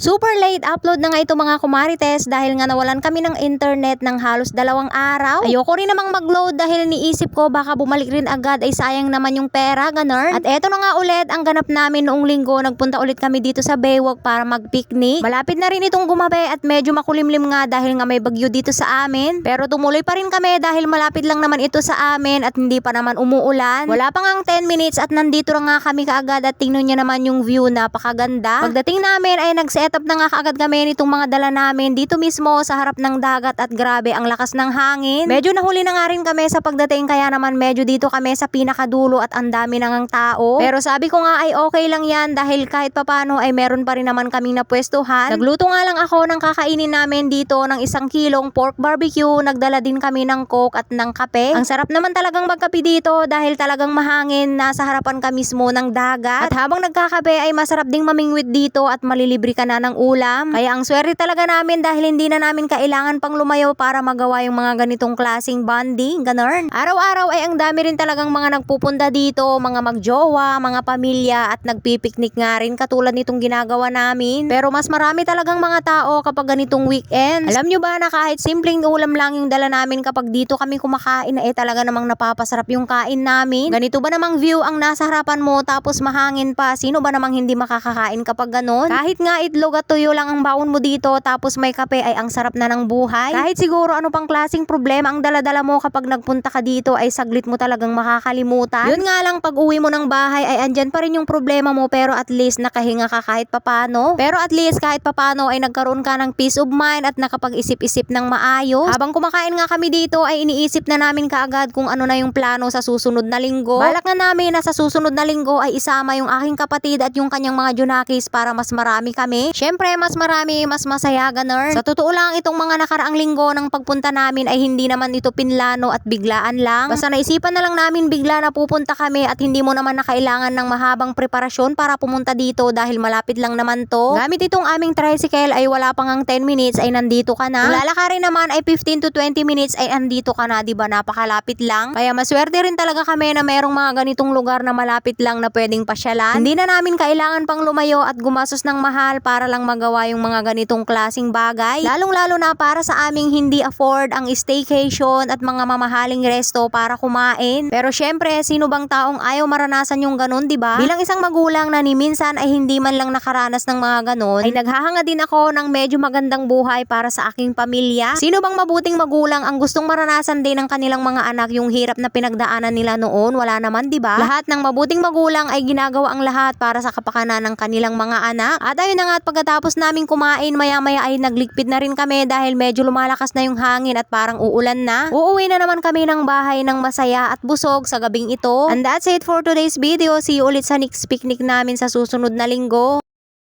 Super late upload na nga ito mga kumarites dahil nga nawalan kami ng internet ng halos dalawang araw. Ayoko rin namang mag-load dahil niisip ko baka bumalik rin agad ay sayang naman yung pera, ganun. At eto na nga ulit ang ganap namin noong linggo. Nagpunta ulit kami dito sa Baywalk para mag-picnic. Malapit na rin itong gumabi at medyo makulimlim nga dahil nga may bagyo dito sa amin. Pero tumuloy pa rin kami dahil malapit lang naman ito sa amin at hindi pa naman umuulan. Wala pa nga 10 minutes at nandito na nga kami kaagad at tingnan niyo naman yung view napakaganda. Pagdating namin ay nag-set up na nga kaagad kami nitong mga dala namin dito mismo sa harap ng dagat at grabe ang lakas ng hangin. Medyo nahuli na nga rin kami sa pagdating kaya naman medyo dito kami sa pinakadulo at ang dami na ngang tao. Pero sabi ko nga ay okay lang yan dahil kahit papano ay meron pa rin naman kaming napwestuhan. Nagluto nga lang ako ng kakainin namin dito ng isang kilong pork barbecue. Nagdala din kami ng coke at ng kape. Ang sarap naman talagang magkape dito dahil talagang mahangin nasa harapan ka mismo ng dagat. At habang nagkakape ay masarap ding mamingwit dito at malilibre ka na ng ulam. Kaya ang swerte talaga namin dahil hindi na namin kailangan pang lumayo para magawa yung mga ganitong klasing bonding, ganun. Araw-araw ay ang dami rin talagang mga nagpupunta dito, mga magjowa, mga pamilya at nagpipiknik nga rin katulad nitong ginagawa namin. Pero mas marami talagang mga tao kapag ganitong weekend. Alam nyo ba na kahit simpleng ulam lang yung dala namin kapag dito kami kumakain eh talaga namang napapasarap yung kain namin. Ganito ba namang view ang nasa harapan mo tapos mahangin pa? Sino ba namang hindi makakakain kapag ganun? Kahit nga itlog tuyo lang ang baon mo dito tapos may kape ay ang sarap na ng buhay. Kahit siguro ano pang klasing problema ang daladala mo kapag nagpunta ka dito ay saglit mo talagang makakalimutan. Yun nga lang pag uwi mo ng bahay ay andyan pa rin yung problema mo pero at least nakahinga ka kahit papano. Pero at least kahit papano ay nagkaroon ka ng peace of mind at nakapag-isip-isip ng maayos. Habang kumakain nga kami dito ay iniisip na namin kaagad kung ano na yung plano sa susunod na linggo. Balak na namin na sa susunod na linggo ay isama yung aking kapatid at yung kanyang mga junakis para mas marami kami. Syempre mas marami, mas masaya ganun. Sa totoo lang itong mga nakaraang linggo ng pagpunta namin ay hindi naman ito pinlano at biglaan lang. Basta naisipan na lang namin bigla na pupunta kami at hindi mo naman na kailangan ng mahabang preparasyon para pumunta dito dahil malapit lang naman to. Gamit itong aming tricycle ay wala pang ang 10 minutes ay nandito ka na. Lalakarin naman ay 15 to 20 minutes ay andito ka na, 'di ba? Napakalapit lang. Kaya maswerte rin talaga kami na merong mga ganitong lugar na malapit lang na pwedeng pasyalan. Hindi na namin kailangan pang lumayo at gumastos ng mahal para lang magawa yung mga ganitong klasing bagay. Lalong-lalo na para sa aming hindi afford ang staycation at mga mamahaling resto para kumain. Pero syempre, sino bang taong ayaw maranasan yung ganun, 'di ba? Bilang isang magulang na ni minsan ay hindi man lang nakaranas ng mga ganun, ay naghahanga din ako ng medyo magandang buhay para sa aking pamilya. Sino bang mabuting magulang ang gustong maranasan din ng kanilang mga anak yung hirap na pinagdaanan nila noon? Wala naman, 'di ba? Lahat ng mabuting magulang ay ginagawa ang lahat para sa kapakanan ng kanilang mga anak. At ayun na nga at pagkatapos naming kumain, maya-maya ay nagligpit na rin kami dahil medyo lumalakas na yung hangin at parang uulan na. Uuwi na naman kami ng bahay ng masaya at busog sa gabing ito. And that's it for today's video. See you ulit sa next picnic namin sa susunod na linggo.